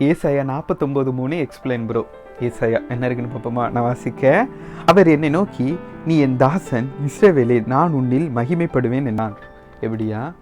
ஏசாயா நாற்பத்தொம்போது மூணு எக்ஸ்பிளைன் ப்ரோ ஏசாயா என்ன இருக்குன்னு பார்ப்போமா? நான் வாசிக்க. அவர் என்னை நோக்கி நீ என் தாசன் இஸ்ரவேலே நான் உன்னில் மகிமைப்படுவேன் என்னான் எப்படியா?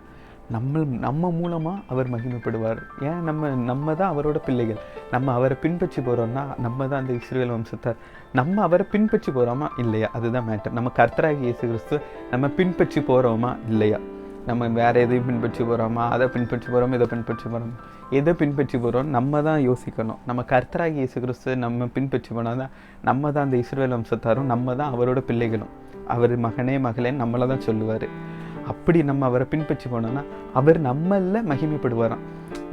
நம்ம நம்ம மூலமாக அவர் மகிமைப்படுவார். ஏன்? நம்ம நம்ம தான் அவரோட பிள்ளைகள். நம்ம அவரை பின்பற்றி போகிறோம்னா நம்ம தான் அந்த இஸ்ரேல் வம்சத்தார். நம்ம அவரை பின்பற்றி போகிறோமா இல்லையா? அதுதான் மேட்டர் நம்ம கர்த்தராகி இயேசு கிறிஸ்து நம்ம பின்பற்றி போகிறோமா இல்லையா? நம்ம வேறு எதையும் பின்பற்றி போகிறோமா அதை பின்பற்றி போகிறோம் இதை பின்பற்றி போகிறோம் எதை பின்பற்றி போகிறோம் நம்ம தான் யோசிக்கணும். நம்ம கர்த்தராகி இயேசு கிறிஸ்து நம்ம பின்பற்றி போனால் தான் நம்ம தான் அந்த இஸ்ரேல் வம்சத்தாரும் நம்ம தான் அவரோட பிள்ளைகளும். அவர் மகனே மகளேன்னு நம்மளை தான் சொல்லுவார். அப்படி நம்ம அவரை பின்பற்றி போனோம்னா அவர் நம்மளில் மகிமைப்படுவாராம்.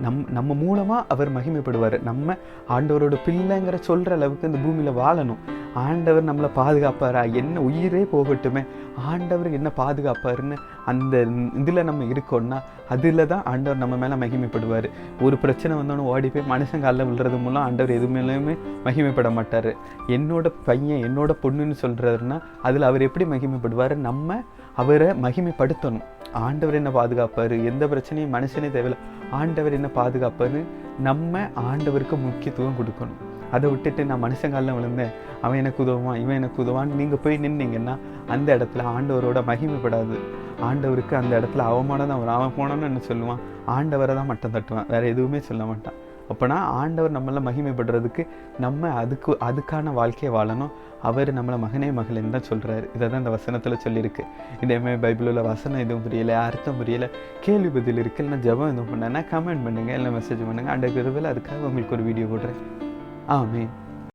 நம் நம்ம மூலமாக அவர் மகிமைப்படுவார். நம்ம ஆண்டவரோட பிள்ளைங்கிற சொல்கிற அளவுக்கு இந்த பூமியில் வாழணும். ஆண்டவர் நம்மளை பாதுகாப்பாரா? என்ன உயிரே போகட்டுமே. ஆண்டவர் என்ன பாதுகாப்பாருன்னு அந்த இதில் நம்ம இருக்கோம்னா அதில் தான் ஆண்டவர் நம்ம மேலே மகிமைப்படுவார். ஒரு பிரச்சனை வந்தோன்னு ஓடி போய் மனுஷன் காலில் விழுறது மூலம் ஆண்டவர் எது மேலேயுமே மகிமைப்பட மாட்டார். என்னோட பையன் என்னோட பொண்ணுன்னு சொல்கிறாருன்னா அதில் அவர் எப்படி மகிமைப்படுவார்? நம்ம அவரை மகிமைப்படுத்தணும். ஆண்டவர் என்ன பாதுகாப்பார்? எந்த பிரச்சனையும் மனுஷனே தேவையில்ல. ஆண்டவர் என்ன பாதுகாப்பாருன்னு நம்ம ஆண்டவருக்கு முக்கியத்துவம் கொடுக்கணும். அதை விட்டுட்டு நான் மனுஷங்காலில் விழுந்தேன். அவன் எனக்கு உதவுவான் இவன் எனக்கு உதவான்னு நீங்கள் போய் நின்னீங்கன்னா அந்த இடத்துல ஆண்டவரோட மகிமைப்படாது. ஆண்டவருக்கு அந்த இடத்துல அவமானம் தான் வரும். அவன் போனோன்னு என்ன சொல்லுவான்? ஆண்டவரை தான் மட்டம் தட்டுவான். வேறு எதுவுமே சொல்ல மாட்டான். அப்போனா ஆண்டவர் நம்மளை மகிமைப்படுறதுக்கு நம்ம அதுக்கு அதுக்கான வாழ்க்கையை வாழணும். அவர் நம்மளை மகனே மகளேன்னு தான் சொல்கிறாரு இதை தான் இந்த வசனத்தில் சொல்லியிருக்கு. இதேமாதிரி பைபிளில் வசனம் எதுவும் புரியல அர்த்தம் புரியல கேள்வி பதில் இருக்கு இல்லைன்னா ஜெபம் எதுவும் பண்ணேன்னா கமெண்ட் பண்ணுங்கள் இல்லை மெசேஜ் பண்ணுங்கள் அந்த கருவில் அதுக்காக உங்களுக்கு ஒரு வீடியோ போடுறேன். ஆமே